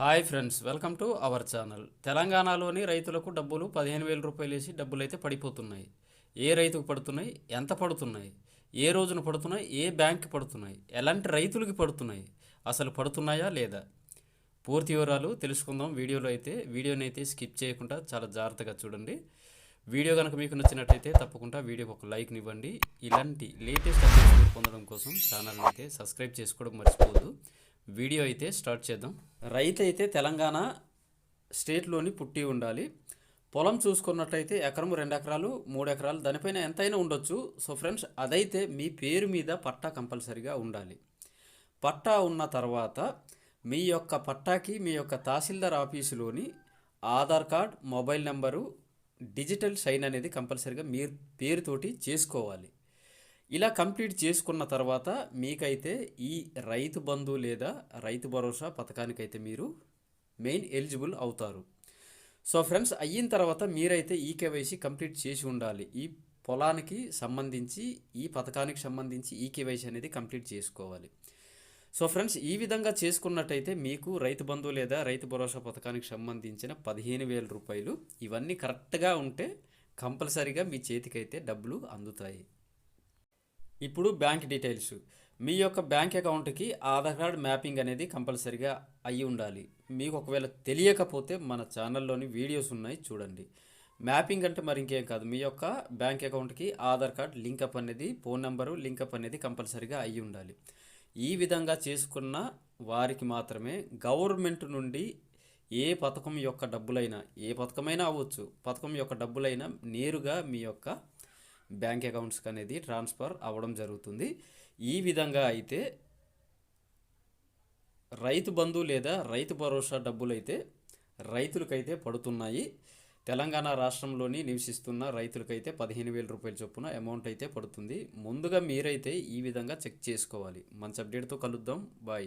Hi friends welcome to our channel. తెలంగాణలోని రైతులకు డబ్బులు పదిహేను వేల రూపాయలు వేసి డబ్బులు అయితే పడిపోతున్నాయి. ఏ రైతుకు పడుతున్నాయి? ఎంత పడుతున్నాయి? ఏ రోజున పడుతున్నాయి? ఏ బ్యాంక్కి పడుతున్నాయి? ఎలాంటి రైతులకి పడుతున్నాయి? అసలు పడుతున్నాయా లేదా? పూర్తి వివరాలు తెలుసుకుందాం. వీడియోలో అయితే వీడియోని అయితే స్కిప్ చేయకుండా చాలా జాగ్రత్తగా చూడండి. వీడియో కనుక మీకు నచ్చినట్టయితే తప్పకుండా వీడియోకి ఒక లైక్ ఇవ్వండి. ఇలాంటి లేటెస్ట్ అప్డేట్స్ పొందడం కోసం ఛానల్ని అయితే సబ్స్క్రైబ్ చేసుకోవడం మర్చిపోవద్దు. వీడియో అయితే స్టార్ట్ చేద్దాం. రైతు అయితే తెలంగాణ స్టేట్లోని పుట్టి ఉండాలి. పొలం చూసుకున్నట్టయితే ఎకరం రెండు ఎకరాలు మూడు ఎకరాలు దానిపైన ఎంతైనా ఉండొచ్చు. సో ఫ్రెండ్స్ అదైతే మీ పేరు మీద పట్టా కంపల్సరిగా ఉండాలి. పట్టా ఉన్న తర్వాత మీ యొక్క పట్టాకి మీ యొక్క తహసీల్దార్ ఆఫీసులోని Aadhaar card mobile number digital sign అనేది కంపల్సరిగా మీ పేరుతోటి చేసుకోవాలి. ఇలా కంప్లీట్ చేసుకున్న తర్వాత మీకైతే ఈ రైతు బంధు లేదా రైతు భరోసా పథకానికైతే మీరు మెయిన్ ఎలిజిబుల్ అవుతారు. సో ఫ్రెండ్స్ అయిన తర్వాత మీరైతే ఈ కేవైసీ కంప్లీట్ చేసి ఉండాలి. ఈ పొలానికి సంబంధించి ఈ పథకానికి సంబంధించి ఈ కేవైసీ అనేది కంప్లీట్ చేసుకోవాలి. సో ఫ్రెండ్స్ ఈ విధంగా చేసుకున్నట్టయితే మీకు రైతు బంధు లేదా రైతు భరోసా పథకానికి సంబంధించిన పదిహేను వేల రూపాయలు ఇవన్నీ కరెక్ట్గా ఉంటే కంపల్సరీగా మీ చేతికైతే డబ్బులు అందుతాయి. ఇప్పుడు బ్యాంక్ డీటెయిల్స్. మీ యొక్క బ్యాంక్ అకౌంట్కి ఆధార్ కార్డ్ మ్యాపింగ్ అనేది కంపల్సరిగా అయి ఉండాలి. మీకు ఒకవేళ తెలియకపోతే మన ఛానల్లోని వీడియోస్ ఉన్నాయి చూడండి. మ్యాపింగ్ అంటే మరి ఇంకేం కాదు. మీ యొక్క బ్యాంక్ అకౌంట్కి ఆధార్ కార్డ్ లింకప్ అనేది ఫోన్ నెంబరు లింకప్ అనేది కంపల్సరీగా అయి ఉండాలి. ఈ విధంగా చేసుకున్న వారికి మాత్రమే గవర్నమెంట్ నుండి ఏ పథకం యొక్క డబ్బులైనా ఏ పథకమైనా అవ్వచ్చు పథకం యొక్క డబ్బులైనా నేరుగా మీ యొక్క బ్యాంక్ అకౌంట్స్కి అనేది ట్రాన్స్ఫర్ అవ్వడం జరుగుతుంది. ఈ విధంగా అయితే రైతు బంధు లేదా రైతు భరోసా డబ్బులు అయితే రైతులకైతే పడుతున్నాయి. తెలంగాణ రాష్ట్రంలోని నివసిస్తున్న రైతులకైతే పదిహేను వేల రూపాయల చొప్పున అమౌంట్ అయితే పడుతుంది. ముందుగా మీరైతే ఈ విధంగా చెక్ చేసుకోవాలి. మంచి అప్డేట్తో కలుద్దాం. బాయ్